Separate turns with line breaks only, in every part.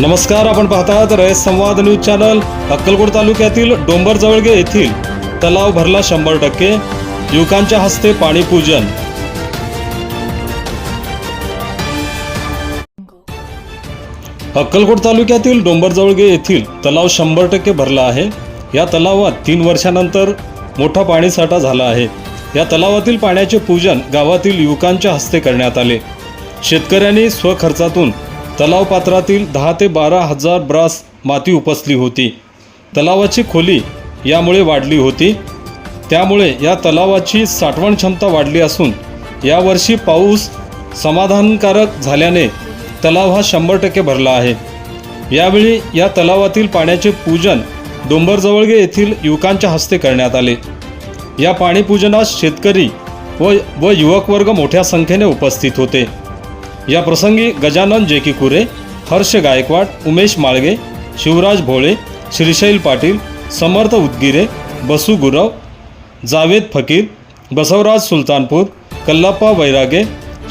नमस्कार आपण पाहतात रयत संवाद न्यूज चॅनल अक्कलकोट तालुक्यातील डोंबरजवळगे येथील तलाव भरला शंभर टक्के. युवकांच्या हस्ते पाणी पूजन. अक्कलकोट तालुक्यातील डोंबरजवळगे येथील तलाव शंभर टक्के भरला आहे. या तलावात तीन वर्षानंतर मोठा पाणीसाठा झाला आहे. या तलावातील पाण्याचे पूजन गावातील युवकांच्या हस्ते करण्यात आले. शेतकऱ्यांनी स्वखर्चातून तलाव पात्रातील दहा ते बारा हजार ब्रास माती उपसली होती. तलावाची खोली यामुळे वाढली होती. त्यामुळे या तलावाची साठवण क्षमता वाढली असून यावर्षी पाऊस समाधानकारक झाल्याने तलाव हा शंभर टक्के भरला आहे. यावेळी या तलावातील पाण्याचे पूजन डोंबरजवळगे येथील युवकांच्या हस्ते करण्यात आले. या पाणीपूजनास शेतकरी व व युवक वर्ग मोठ्या संख्येने उपस्थित होते. या प्रसंगी गजानन जेकी कुरे हर्ष गायकवाड उमेश माळगे शिवराज भोळे श्रीशैल पाटील समर्थ उदगिरे बसू गुरव जावेद फकीर बसवराज सुलतानपूर कल्लाप्पा वैरागे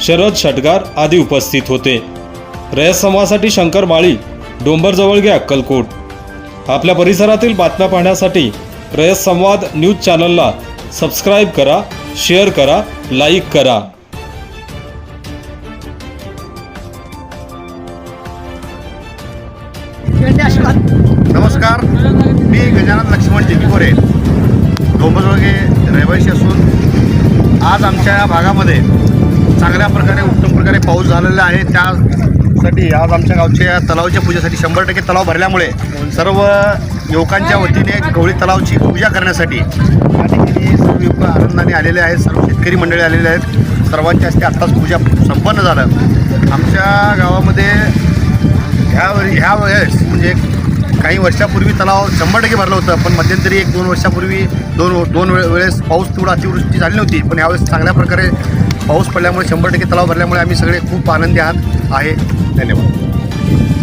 शरद षटगार आदी उपस्थित होते. रयत समाजासाठी शंकर माळी डोंबरजवळगे अक्कलकोट. आपल्या परिसरातील बातम्या पाहण्यासाठी रयत संवाद न्यूज चॅनलला सबस्क्राईब करा शेअर करा लाईक करा.
नमस्कार मी गजानन लक्ष्मण टेकीकोरे डोंबरवगे रहिवासी असून आज आमच्या या भागामध्ये चांगल्या प्रकारे उत्तम प्रकारे पाऊस झालेला आहे. त्यासाठी आज आमच्या गावच्या तलावाच्या पूजेसाठी शंभर टक्के तलाव भरल्यामुळे सर्व युवकांच्या वतीने गवळी तलावची पूजा करण्यासाठी या ठिकाणी सर्व युवक आनंदाने आलेले आहेत सर्व शेतकरी मंडळी आलेले आहेत. सर्वांच्या हस्ते आत्ताच पूजा संपन्न झालं. आमच्या गावामध्ये ह्या ह्या वेळेस म्हणजे काही वर्षापूर्वी तलाव शंभर टक्के भरलं होतं पण मध्यंतरी एक दोन वर्षापूर्वी दोन दोन वेळेस पाऊस तेवढा अतिवृष्टी झाली नव्हती पण यावेळेस चांगल्या प्रकारे पाऊस पडल्यामुळे शंभर टक्के तलाव भरल्यामुळे आम्ही सगळे खूप आनंदी आहात. आहे. धन्यवाद.